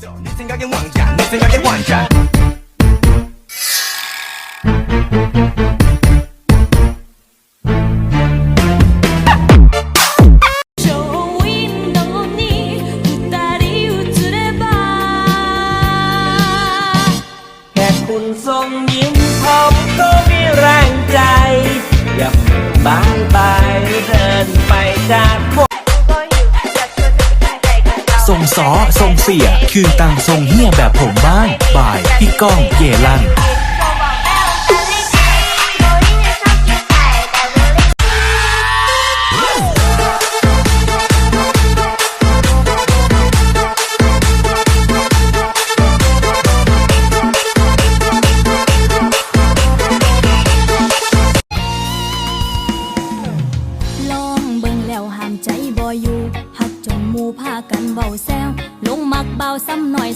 내 생각엔 왕자 내 생각엔 왕자 ซ้อทรงเสีย คืนตังทรงเฮียแบบผมบ้างบ่ายพี่ก้องเยลัน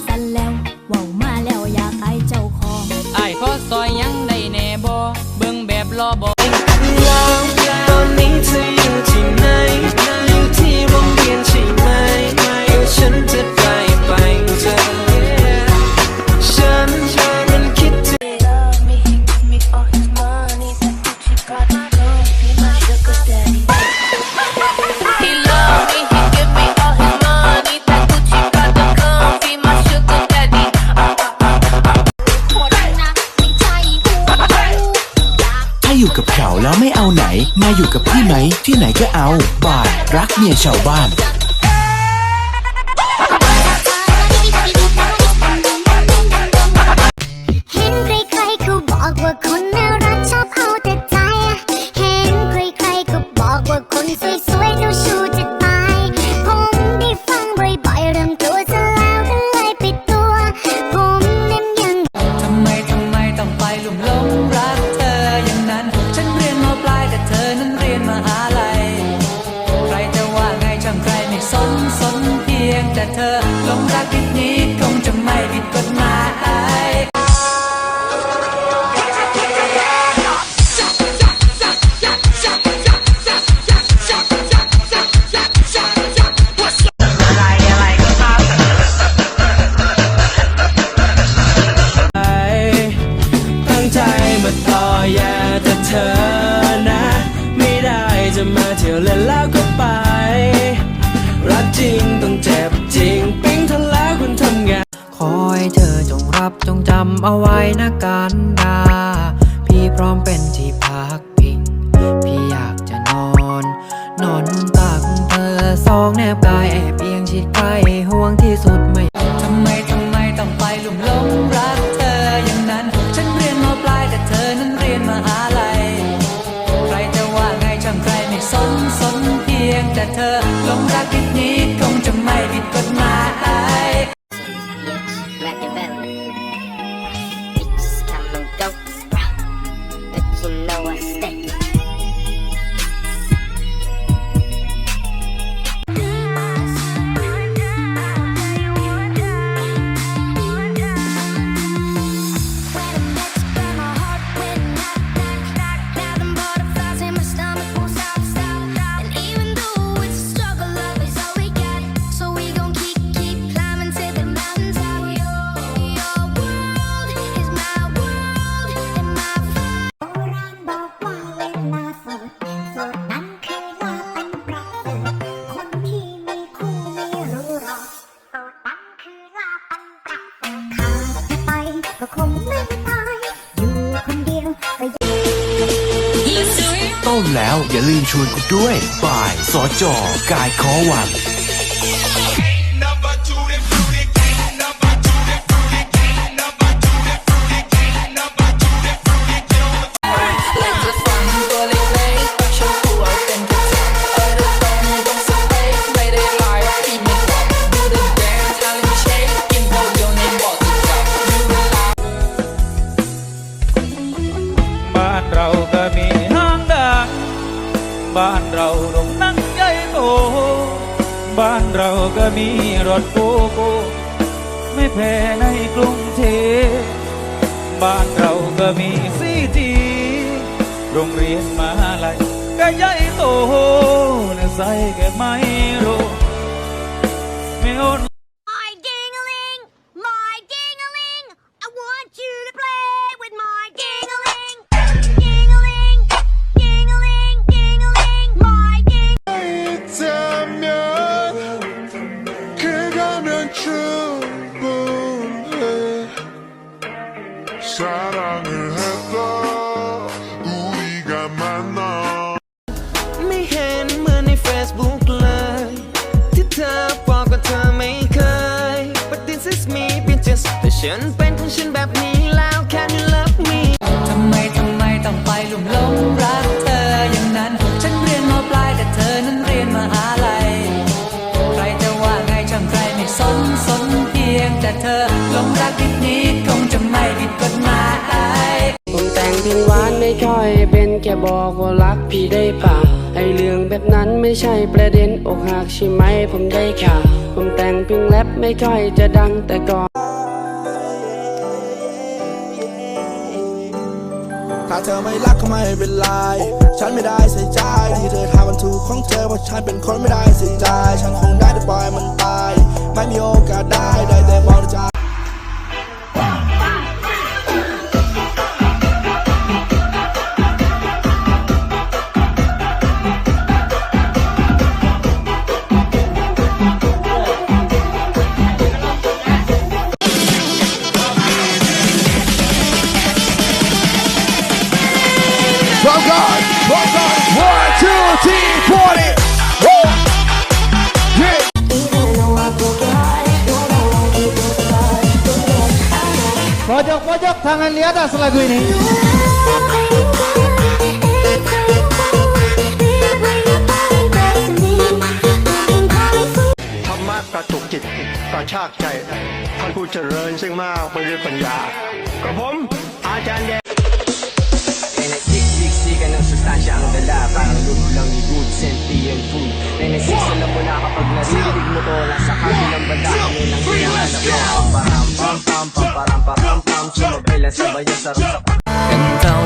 สั่นแล้วเว้ามาแล้วอยากอายเจ้าของไอ้ขอซอยยังได้แน่บ่เบิ่งแบบรอบ อยู่กับเขาแล้วไม่เอาไหน มาอยู่กับพี่ไหม ที่ไหนก็เอาบ่ายรักเมียชาวบ้าน เธอจงรับจงจำเอาไว้นะกันดา พี่พร้อมเป็นที่พักพิง พี่อยากจะนอน นอนตักเธอสองแนบกายแอบเอียงชิดใกล้ห่วงที่สุดไม่ทำไมทำไมต้องไปหลุมหลงรักเธออย่างนั้น ฉันเรียนมาปลายแต่เธอนั้นเรียนมาหาลัยใครจะว่าไงช่างใครไม่สนสนเพียงแต่เธอลง ต้นแล้วอย่าลืมชวนกูด้วยบ่ายสจอกายขอวัน บ้านเราโด่งดังใหญ่โต บ้านเราก็มีรถโกโก้ไม่แพ้ในกรุงเทพบ้านเราก็มีซีจีโรงเรียนมาลัยก็ใหญ่โตนะใส่แค่ไม่รู้ไม่อด 사랑을 했다 우리가 만나 ไม่เห็นเหมือนใน Facebook เลย ที่เธอบอกว่าเธอไม่เคย But this is me bitches แต่ฉันเป็นของฉันแบบนี้แล้ว Can you love me ท ไม่ค่อยเป็นแค่บอกว่ารักพี่ได้ป่ะไอเรื่องแบบนั้นไม่ใช่ประเด็นอกหักใช่ไหมผมได้ข่าวผมแต่งเพลงแรปไม่ค่อยจะดังแต่ก่อนถ้าเธอไม่รักก็ไม่เป็นไร ฉันไม่ได้ใส่ใจ ที่เธอทำมันถูกของเธอเพราะฉันเป็นคนไม่ได้ใส่ใจ ฉันคงได้แต่ปล่อยมันไปไม่มีโอกาสได้ได้แต่มองใจ Pojok-pojok tangan di atas lagu ini. ธรรมะกระตุกจิตกระชากใจท่านผู้เจริญซึ่งมากไปด้วยปัญญา กระผมอาจารย์ bailan. Pam. Entonces,